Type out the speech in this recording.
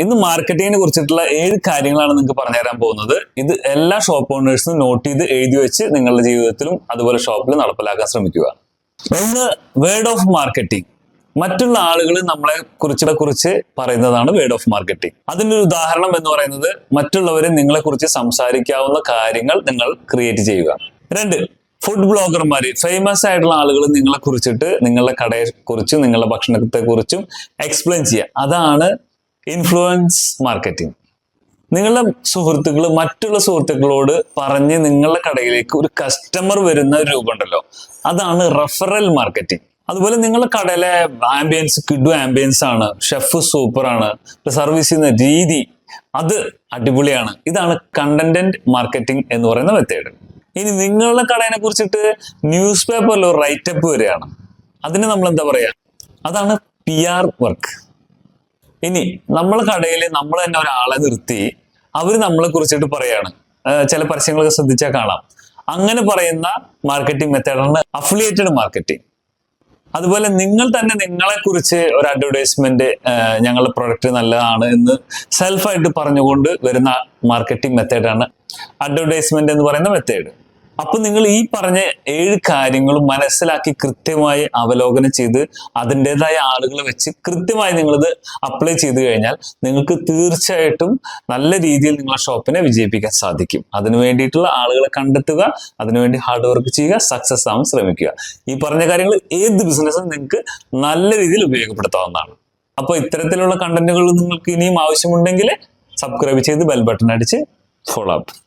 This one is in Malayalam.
ഇന്ന് മാർക്കറ്റിങ്ങിനെ കുറിച്ചിട്ടുള്ള ഏഴ് കാര്യങ്ങളാണ് നിങ്ങൾക്ക് പറഞ്ഞുതരാൻ പോകുന്നത്. ഇത് എല്ലാ ഷോപ്പ് ഓണേഴ്സും നോട്ട് ചെയ്ത് എഴുതി വെച്ച് നിങ്ങളുടെ ജീവിതത്തിലും അതുപോലെ ഷോപ്പിൽ നടപ്പിലാക്കാൻ ശ്രമിക്കുക. ഒന്ന് വേർഡ് ഓഫ് മാർക്കറ്റിംഗ് മറ്റുള്ള ആളുകൾ നമ്മളെ കുറിച്ചിടെ കുറിച്ച് പറയുന്നതാണ് വേർഡ് ഓഫ് മാർക്കറ്റിംഗ് അതിന്റെ ഒരു ഉദാഹരണം എന്ന് പറയുന്നത് മറ്റുള്ളവരെ നിങ്ങളെ കുറിച്ച് സംസാരിക്കാവുന്ന കാര്യങ്ങൾ നിങ്ങൾ ക്രിയേറ്റ് ചെയ്യുക. രണ്ട് ഫുഡ് ബ്ലോഗർമാർ ഫേമസ് ആയിട്ടുള്ള ആളുകൾ നിങ്ങളെ കുറിച്ചിട്ട് നിങ്ങളുടെ കടയെ കുറിച്ചും നിങ്ങളുടെ ഭക്ഷണത്തെ കുറിച്ചും എക്സ്പ്ലെയിൻ ചെയ്യുക. അതാണ് ഇൻഫ്ലുവൻസ് മാർക്കറ്റിംഗ് നിങ്ങളുടെ സുഹൃത്തുക്കൾ മറ്റുള്ള സുഹൃത്തുക്കളോട് പറഞ്ഞ് നിങ്ങളുടെ കടയിലേക്ക് ഒരു കസ്റ്റമർ വരുന്ന ഒരു രൂപമുണ്ടല്ലോ. അതാണ് റെഫറൽ മാർക്കറ്റിംഗ് അതുപോലെ നിങ്ങളുടെ കടയിലെ ആംബിയൻസ് കിഡു ആംബിയൻസ് ആണ്. ഷെഫ് സൂപ്പർ ആണ്. സർവീസ് ചെയ്യുന്ന രീതി അത് അടിപൊളിയാണ്. ഇതാണ് കണ്ടന്റ് മാർക്കറ്റിംഗ് എന്ന് പറയുന്ന മെത്തേഡ് ഇനി നിങ്ങളുടെ കടയെ കുറിച്ചിട്ട് ന്യൂസ് പേപ്പറിൽ ഒരു റൈറ്റപ്പ് വരികയാണ്. അതിന് നമ്മൾ എന്താ പറയാ? അതാണ് പി ആർ വർക്ക് ഇനി നമ്മളെ കടയിൽ നമ്മൾ തന്നെ ഒരാളെ നിർത്തി അവർ നമ്മളെ കുറിച്ചിട്ട് പറയാണ്. ചില പരസ്യങ്ങളൊക്കെ ശ്രദ്ധിച്ചാൽ കാണാം. അങ്ങനെ പറയുന്ന മാർക്കറ്റിംഗ് മെത്തേഡാണ് അഫിലിയേറ്റഡ് മാർക്കറ്റിംഗ് അതുപോലെ നിങ്ങൾ തന്നെ നിങ്ങളെ കുറിച്ച് ഒരു അഡ്വർടൈസ്മെന്റ് ഞങ്ങളുടെ പ്രൊഡക്റ്റ് നല്ലതാണ് എന്ന് സെൽഫായിട്ട് പറഞ്ഞുകൊണ്ട് വരുന്ന മാർക്കറ്റിംഗ് മെത്തേഡാണ് അഡ്വർടൈസ്മെന്റ് എന്ന് പറയുന്ന മെത്തേഡ് അപ്പൊ നിങ്ങൾ ഈ പറഞ്ഞ ഏഴ് കാര്യങ്ങളും മനസ്സിലാക്കി കൃത്യമായി അവലോകനം ചെയ്ത് അതിന്റെതായ ആളുകളെ വെച്ച് കൃത്യമായി നിങ്ങളിത് അപ്ലൈ ചെയ്ത് കഴിഞ്ഞാൽ നിങ്ങൾക്ക് തീർച്ചയായിട്ടും നല്ല രീതിയിൽ നിങ്ങളുടെ ഷോപ്പിനെ വിജയിപ്പിക്കാൻ സാധിക്കും. അതിനു വേണ്ടിയിട്ടുള്ള ആളുകളെ കണ്ടെത്തുക അതിനുവേണ്ടി ഹാർഡ് വർക്ക് ചെയ്യുക സക്സസ് ആവാൻ ശ്രമിക്കുക. ഈ പറഞ്ഞ കാര്യങ്ങൾ ഏത് ബിസിനസ്സും നിങ്ങൾക്ക് നല്ല രീതിയിൽ ഉപയോഗപ്പെടുത്താവുന്നതാണ്. അപ്പോൾ ഇത്തരത്തിലുള്ള കണ്ടന്റുകൾ നിങ്ങൾക്ക് ഇനിയും ആവശ്യമുണ്ടെങ്കിൽ സബ്സ്ക്രൈബ് ചെയ്ത് ബെൽ ബട്ടൺ അടിച്ച് ഫോളോ അപ്പ്